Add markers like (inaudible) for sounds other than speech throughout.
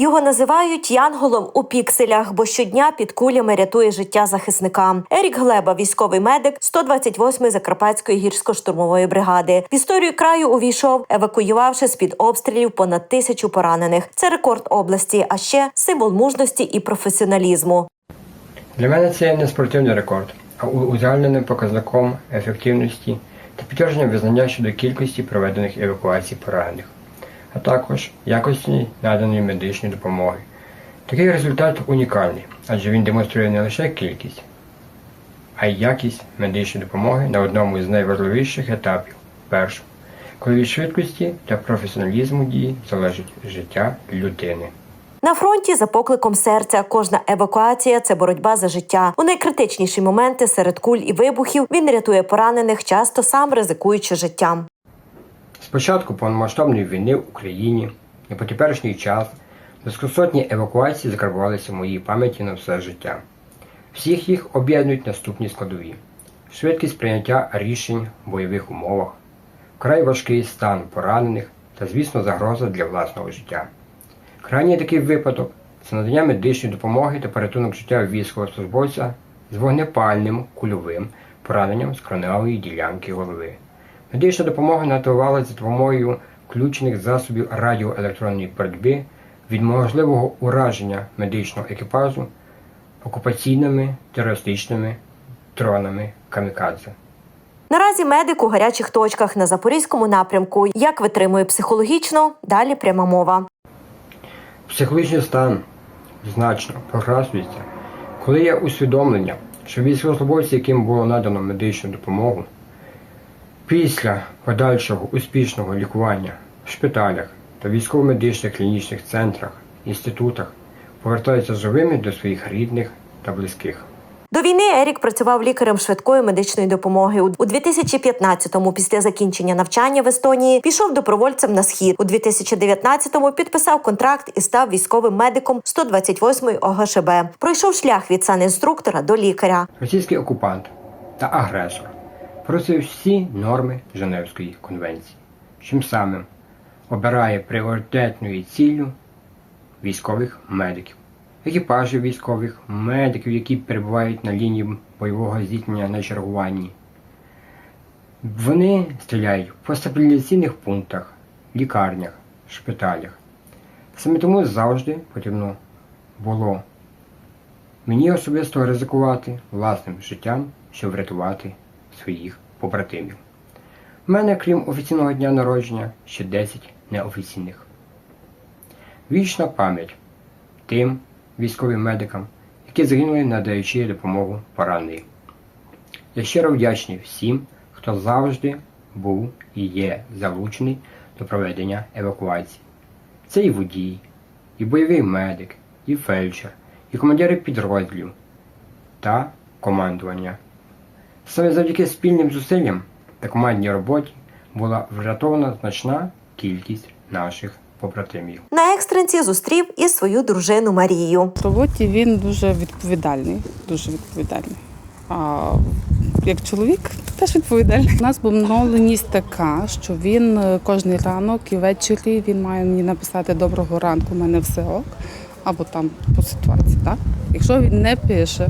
Його називають янголом у пікселях, бо щодня під кулями рятує життя захисника. Ерік Глеба, військовий медик 128-ї Закарпатської гірсько-штурмової бригади. В історію краю увійшов, евакуювавши з під обстрілів понад тисячу поранених. Це рекорд області, а ще символ мужності і професіоналізму. Для мене це не спортивний рекорд, а узагальненим показником ефективності та підтвердженням визнання щодо кількості проведених евакуацій поранених, а також якості наданої медичної допомоги. Такий результат унікальний, адже він демонструє не лише кількість, а й якість медичної допомоги на одному із найважливіших етапів першому, коли від швидкості та професіоналізму дії залежить життя людини. На фронті за покликом серця кожна евакуація це боротьба за життя. У найкритичніші моменти серед куль і вибухів він рятує поранених, часто сам ризикуючи життям. Початку повномасштабної війни в Україні і по теперішній час безкосотні евакуації закарбувалися в моїй пам'яті на все життя. Всіх їх об'єднують наступні складові: швидкість прийняття рішень в бойових умовах, вкрай важкий стан поранених та, звісно, загроза для власного життя. Крайній такий випадок це надання медичної допомоги та порятунок життя військовослужбовця з вогнепальним кульовим пораненням з кроневої ділянки голови. Медична допомога надавалася за допомогою включених засобів радіоелектронної боротьби від можливого ураження медичного екіпажу окупаційними терористичними дронами камікадзе. Наразі медик у гарячих точках на запорізькому напрямку. Як витримує психологічно, далі пряма мова. Психологічний стан значно покращується, коли є усвідомлення, що військовослужбовці, яким було надано медичну допомогу, після подальшого успішного лікування в шпиталях та військово-медичних клінічних центрах, інститутах повертаються живими до своїх рідних та близьких. До війни Ерік працював лікарем швидкої медичної допомоги. У 2015-му, після закінчення навчання в Естонії, пішов добровольцем на схід. У 2019-му підписав контракт і став військовим медиком 128-ї ОГШБ. Пройшов шлях від санінструктора до лікаря. Російський окупант та агресор порушує всі норми Женевської конвенції, чим самим обирає пріоритетною ціллю військових медиків, екіпажів військових, медиків, які перебувають на лінії бойового зіткнення на чергуванні. Вони стріляють по стабілізаційних пунктах, лікарнях, шпиталях. Саме тому завжди потрібно було Мені особисто ризикувати власним життям, щоб врятувати своїх побратимів. У мене, крім офіційного дня народження, ще 10 неофіційних. Вічна пам'ять тим військовим медикам, які загинули, надаючи допомогу пораненим. Я щиро вдячний всім, хто завжди був і є залучений до проведення евакуації. Це і водій, і бойовий медик, і фельдшер, і командири підрозділів та командування. Саме завдяки спільним зусиллям та командній роботі була врятована значна кількість наших побратимів. На екстренці зустрів і свою дружину Марію. В роботі він дуже відповідальний, дуже відповідальний. А як чоловік теж відповідальний. У нас домовленість така, що він е, кожний ранок і ввечері він має мені написати доброго ранку, у мене все ок, або там по ситуації. Так? Якщо він не пише,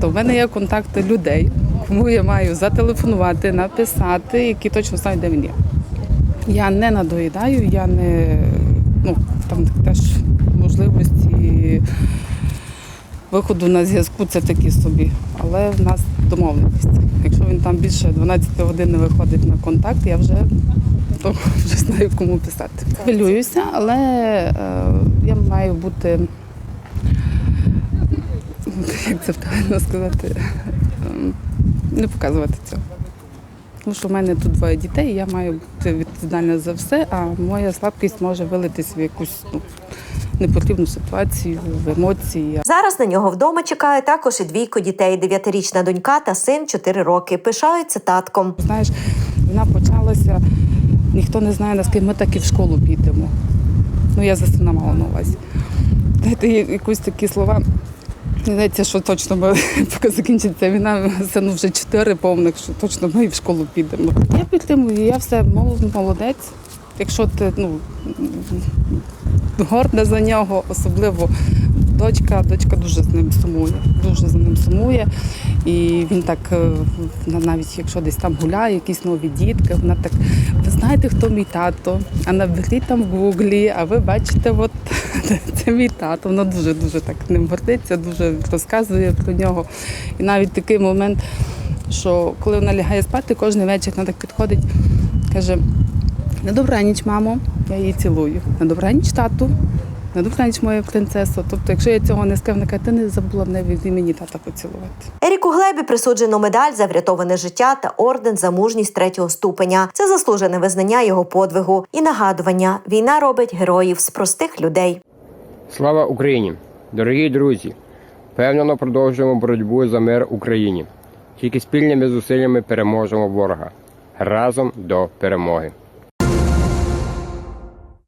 то в мене є контакти людей, кому я маю зателефонувати, написати, які точно знають, де він є. Я не надоїдаю, я не ну там теж можливості виходу на зв'язку це такі собі. Але в нас домовленість. Якщо він там більше 12 годин не виходить на контакт, я вже, то вже знаю, кому писати. Хвилююся, але е, я маю бути, як це правильно сказати, ем, не показувати цього. Тому що в мене тут двоє дітей, і я маю бути відповідальна за все, а моя слабкість може вилитись в якусь ну, непотрібну ситуацію, в емоції. Зараз на нього вдома чекає також і двійко дітей: дев'ятирічна донька та син 4 роки. Пишаються татком. Знаєш, вона почалася, ніхто не знає, наскільки ми так і в школу підемо. Ну, я за сина мала на увазі. Дайте якісь такі слова. Здається, що точно ми, (laughs) поки закінчиться війна, сину вже чотири повних, що точно ми і в школу підемо. Я підтримую, я все молодець. Якщо ти ну, горда за нього, особливо дочка. Дочка дуже з ним сумує, дуже за ним сумує. І він так, е, навіть якщо десь там гуляє, якісь нові дітки, вона так, ви знаєте, хто мій тато? А наберіть там в гуглі, а ви бачите, от (laughs) це мій тато. Вона дуже дуже так ним гордиться, дуже розказує про нього. І навіть такий момент, що коли вона лягає спати, кожен вечір вона так підходить, каже: на добраніч, мамо, я її цілую. На добраніч, тату. На добраніч, моя принцесо. Тобто, якщо я цього не скажу, вона каже, ти не забула мене від імені тата поцілувати. Еріку Глебі присуджено медаль за врятоване життя та орден за мужність третього ступеня. Це заслужене визнання його подвигу і нагадування: війна робить героїв з простих людей. Слава Україні! Дорогі друзі! Впевнено продовжуємо боротьбу за мир Україні. Тільки спільними зусиллями переможемо ворога. Разом до перемоги.